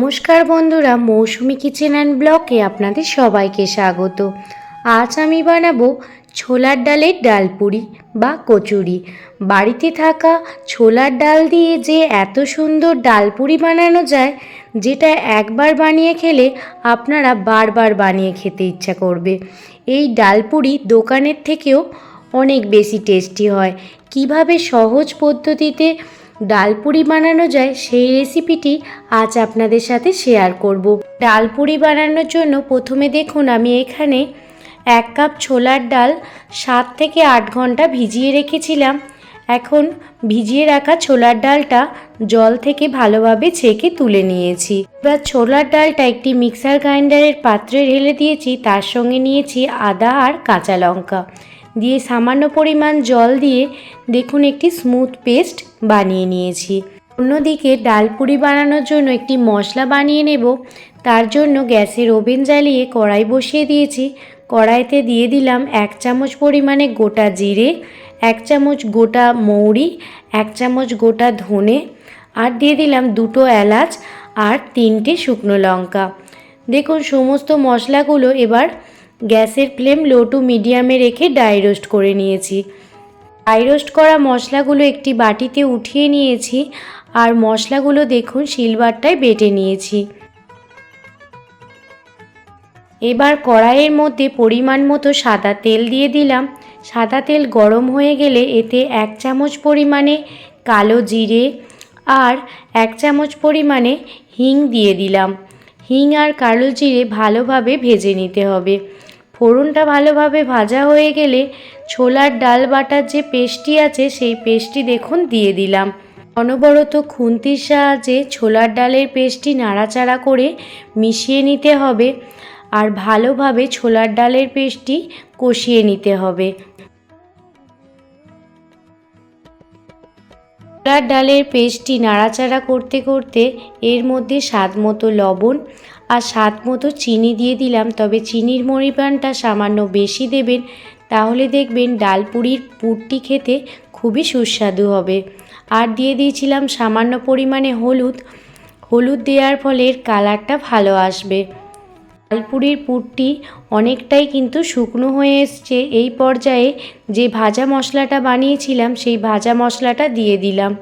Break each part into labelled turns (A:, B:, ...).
A: নমস্কার বন্ধুরা, মৌসুমি kitchen and ব্লকে আপনাদের সবাইকে স্বাগত। আজ আমি বানাবো ছোলার ডালের ডালপুরি বা কচুরি। বাড়িতে থাকা ছোলার ডাল দিয়ে যে এত সুন্দর ডালপুরি বানানো যায়, যেটা একবার বানিয়ে খেলে আপনারা বারবার বানিয়ে খেতে ইচ্ছা করবে। এই ডালপুরি দোকানের থেকেও অনেক বেশি টেস্টি হয়। কীভাবে সহজ পদ্ধতিতে ডালপুরি বানানো যায় সেই রেসিপিটি আজ আপনাদের সাথে শেয়ার করব। ডালপুরি বানানোর জন্য প্রথমে দেখুন আমি এখানে এক কাপ ছোলার ডাল সাত থেকে আট ঘণ্টা ভিজিয়ে রেখেছিলাম। এখন ভিজিয়ে রাখা ছোলার ডালটা জল থেকে ভালোভাবে ছেঁকে তুলে নিয়েছি। এবার ছোলার ডালটা একটি মিক্সার গ্রাইন্ডারের পাত্রে ঢেলে দিয়েছি, তার সঙ্গে নিয়েছি আদা আর কাঁচা লঙ্কা। দিয়ে সামান্য পরিমাণ জল দিয়ে দেখুন একটি স্মুথ পেস্ট বানিয়ে নিয়েছি। অন্যদিকে ডালপুরি বানানোর জন্য একটি মশলা বানিয়ে নেব। তার জন্য গ্যাসের ওভেন জ্বালিয়ে কড়াই বসিয়ে দিয়েছি। কড়াইতে দিয়ে দিলাম এক চামচ পরিমাণে গোটা জিরে, এক চামচ গোটা মৌরি, এক চামচ গোটা ধনে আর দিয়ে দিলাম দুটো এলাচ আর তিনটে শুকনো লঙ্কা। দেখুন সমস্ত মশলাগুলো এবার গ্যাসের ফ্লেম লো টু মিডিয়ামে রেখে ড্রাই রোস্ট করে নিয়েছি। ড্রাই রোস্ট করা মশলাগুলো একটি বাটিতে উঠিয়ে নিয়েছি আর মশলাগুলো দেখুন শিলবারটায় বেটে নিয়েছি। এবার কড়াইয়ের মধ্যে পরিমাণ মতো সাদা তেল দিয়ে দিলাম। সাদা তেল গরম হয়ে গেলে এতে এক চামচ পরিমাণে কালো জিরে আর এক চামচ পরিমাণে হিং দিয়ে দিলাম। হিং আর কালো জিরে ভালোভাবে ভেজে নিতে হবে। ফোড়নটা ভালোভাবে ভাজা হয়ে গেলে ছোলার ডাল বাটার যে পেস্টটি আছে সেই পেস্টটি দেখুন দিয়ে দিলাম। অনবরত খুন্তির সাহায্যে ছোলার ডালের পেস্টটি নাড়াচাড়া করে মিশিয়ে নিতে হবে আর ভালোভাবে ছোলার ডালের পেস্টটি কষিয়ে নিতে হবে। ছোলার ডালের পেস্টটি নাড়াচাড়া করতে করতে এর মধ্যে স্বাদ মতো লবণ আর স্বাদ মতো চিনি দিয়ে দিলাম। তবে চিনির পরিমাণটা সামান্য বেশি দেবেন, তাহলে দেখবেন ডালপুরির পুরটি খেতে খুবই সুস্বাদু হবে। আর দিয়ে দিয়েছিলাম সামান্য পরিমাণে হলুদ। হলুদ দেওয়ার ফলে কালারটা ভালো আসবে। ডালপুরির পুরটি অনেকটাই কিন্তু শুকনো হয়ে এসছে। এই পর্যায়ে যে ভাজা মশলাটা বানিয়েছিলাম, সেই ভাজা মশলাটা দিয়ে দিলাম।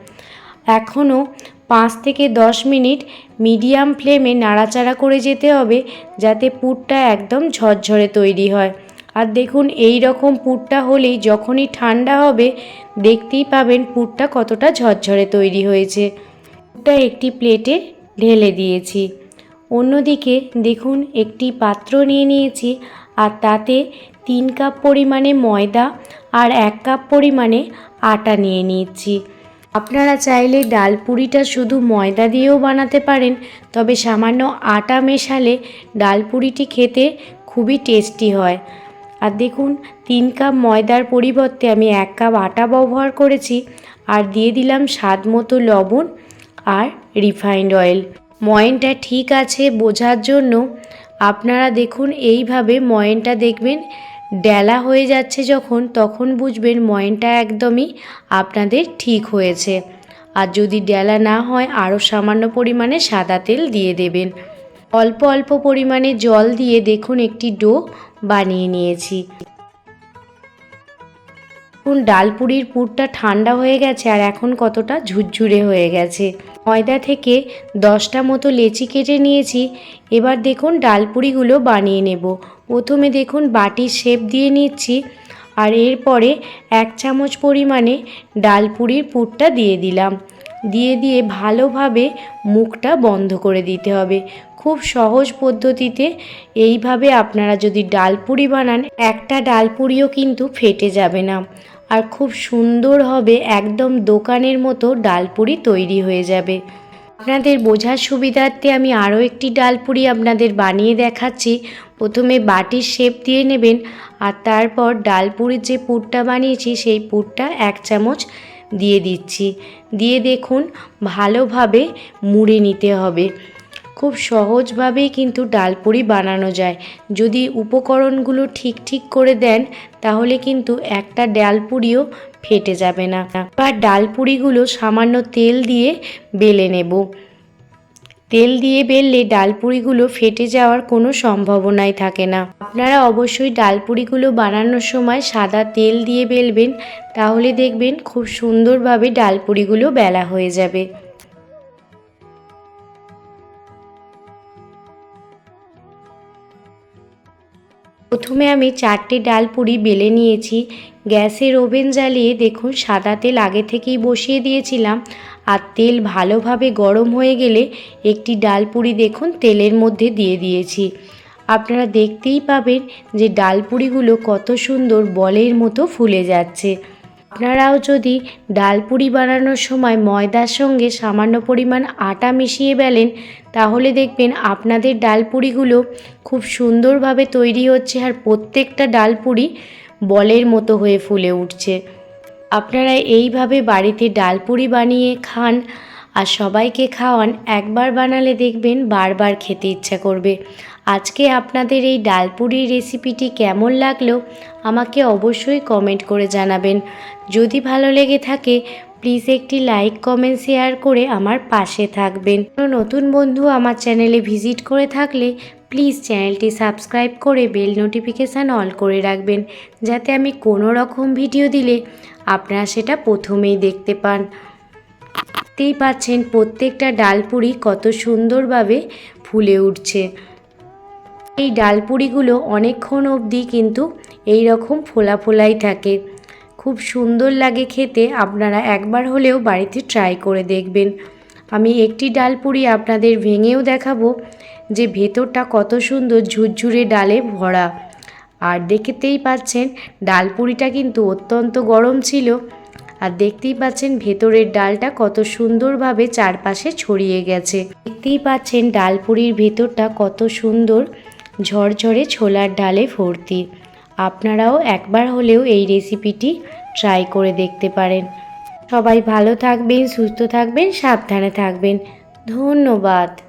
A: এখনও পাঁচ থেকে দশ মিনিট মিডিয়াম ফ্লেমে নাড়াচাড়া করে যেতে হবে যাতে পুরটা একদম ঝরঝরে তৈরি হয়। আর দেখুন, এই রকম পুরটা হলেই যখনই ঠান্ডা হবে, দেখতেই পাবেন পুরটা কতটা ঝরঝরে তৈরি হয়েছে। পুরটা একটি প্লেটে ঢেলে দিয়েছি। অন্যদিকে দেখুন, একটি পাত্র নিয়ে নিয়েছি, আর তাতে তিন কাপ পরিমাণে ময়দা আর এক কাপ পরিমাণে আটা নিয়ে নিচ্ছি আপনারা চাইলে ডাল পুরিটা শুধু ময়দা দিয়েও বানাতে পারেন, তবে সামান্য আটা মেশালে ডাল পুরিটি খেতে খুবই টেস্টি হয়। আর দেখুন, তিন কাপ ময়দার পরিবর্তে আমি এক কাপ আটা ব্যবহার করেছি, আর দিয়ে দিলাম স্বাদ মতো লবণ আর রিফাইন্ড অয়েল। ময়নটা ঠিক আছে বোঝার জন্য আপনারা দেখুন, এইভাবে ময়নটা দেখবেন ডেলা হয়ে যাচ্ছে যখন, তখন বুঝবেন ময়নটা একদমই আপনাদের ঠিক হয়েছে। আর যদি ডেলা না হয়, আরও সামান্য পরিমাণে সাদা তেল দিয়ে দেবেন। অল্প অল্প পরিমাণে জল দিয়ে দেখুন একটি ডো বানিয়ে নিয়েছি। দেখুন, ডালপুরির পুরটা ঠান্ডা হয়ে গেছে আর এখন কতটা ঝুরঝুরে হয়ে গেছে। ময়দা থেকে দশটা মতো লেচি কেটে নিয়েছি। এবার দেখুন ডালপুরিগুলো বানিয়ে নেব। প্রথমে দেখুন বাটির শেপ দিয়ে নিচ্ছি আর এরপরে এক চামচ পরিমাণে ডালপুরির পুরটা দিয়ে দিলাম। দিয়ে দিয়ে ভালোভাবে মুখটা বন্ধ করে দিতে হবে। খুব সহজ পদ্ধতিতে এইভাবে আপনারা যদি ডালপুরি বানান, একটা ডালপুরিও কিন্তু ফেটে যাবে না। আর খুব সুন্দর হবে একদম দোকানের মতো ডালপুরি তৈরি হয়ে যাবে। আপনাদের বোঝার সুবিধার্থে আমি আরও একটি ডালপুরি আপনাদের বানিয়ে দেখাচ্ছি। প্রথমে বাটির শেপ দিয়ে নেবেন আর তারপর ডালপুরির যে পুরটা বানিয়েছি সেই পুরটা এক চামচ দিয়ে দিচ্ছি। দিয়ে দেখুন, ভালোভাবে মুড়ে নিতে হবে। খুব সহজভাবেই কিন্তু ডালপুরি বানানো যায়। যদি উপকরণগুলো ঠিক ঠিক করে দেন, তাহলে কিন্তু একটা ডালপুরিও ফেটে যাবে না। বা ডালপুরিগুলো সামান্য তেল দিয়ে বেলে নেব। তেল দিয়ে বেললে ডালপুরিগুলো ফেটে যাওয়ার কোনো সম্ভাবনাই থাকে না। আপনারা অবশ্যই ডালপুরিগুলো বানানোর সময় সাদা তেল দিয়ে বেলবেন, তাহলে দেখবেন খুব সুন্দরভাবে ডালপুরিগুলো বেলা হয়ে যাবে। প্রথমে আমি চারটে ডাল পুরি বেলে নিয়েছি। গ্যাসের ওভেন জ্বালিয়ে দেখুন, সাদা তেল আগে থেকেই বসিয়ে দিয়েছিলাম আর তেল ভালোভাবে গরম হয়ে গেলে একটি ডাল পুরি দেখুন, তেলের মধ্যে দিয়ে দিয়েছি। আপনারা দেখতেই পাবেন যে ডাল পুরিগুলো কত সুন্দর বলের মতো ফুলে যাচ্ছে। আপনারাও যদি ডালপুরি বানানোর সময় ময়দার সঙ্গে সামান্য পরিমাণ আটা মিশিয়ে বেলেন তাহলে দেখবেন আপনাদের ডালপুরিগুলো খুব সুন্দরভাবে তৈরি হচ্ছে আর প্রত্যেকটা ডালপুরি বলের মতো হয়ে ফুলে উঠছে। আপনারা এইভাবে বাড়িতে ডালপুরি বানিয়ে খান আর সবাইকে খাওয়ান, একবার বানালে দেখবেন বারবার খেতে ইচ্ছা করবে। আজকে আপনাদের এই ডালপুরির রেসিপিটি কেমন লাগল আমাকে অবশ্যই কমেন্ট করে জানাবেন। যদি ভালো লেগে থাকে, প্লিজ একটি লাইক, কমেন্ট, শেয়ার করে আমার পাশে থাকবেন। নতুন বন্ধু আমার চ্যানেলে ভিজিট করে থাকলে প্লিজ চ্যানেলটি সাবস্ক্রাইব করে বেল নোটিফিকেশান অল করে রাখবেন, যাতে আমি কোনো রকম ভিডিও দিলে আপনারা সেটা প্রথমেই দেখতে পান। দেখতেই পাচ্ছেন প্রত্যেকটা ডালপুরি কত সুন্দরভাবে ফুলে উঠছে। এই ডালপুরিগুলো অনেকক্ষণ অবধি কিন্তু এই রকম ফোলা ফোলাই থাকে। খুব সুন্দর লাগে খেতে, আপনারা একবার হলেও বাড়িতে ট্রাই করে দেখবেন। আমি একটি ডালপুরি আপনাদের ভেঙেও দেখাবো যে ভেতরটা কত সুন্দর ঝুরঝুরে ডালে ভরা। আর দেখতেই পাচ্ছেন, ডালপুরিটা কিন্তু অত্যন্ত গরম ছিল। আর দেখতেই পাচ্ছেন, ভেতরের ডালটা কত সুন্দরভাবে চারপাশে ছড়িয়ে গেছে। দেখতেই পাচ্ছেন, ডালপুরির ভেতরটা কত সুন্দর ঝরঝরে ছোলার ডালে ভর্তি। আপনারাও একবার হলেও এই রেসিপিটি ট্রাই করে দেখতে পারেন। সবাই ভালো থাকবেন, সুস্থ থাকবেন, সাবধানে থাকবেন। ধন্যবাদ।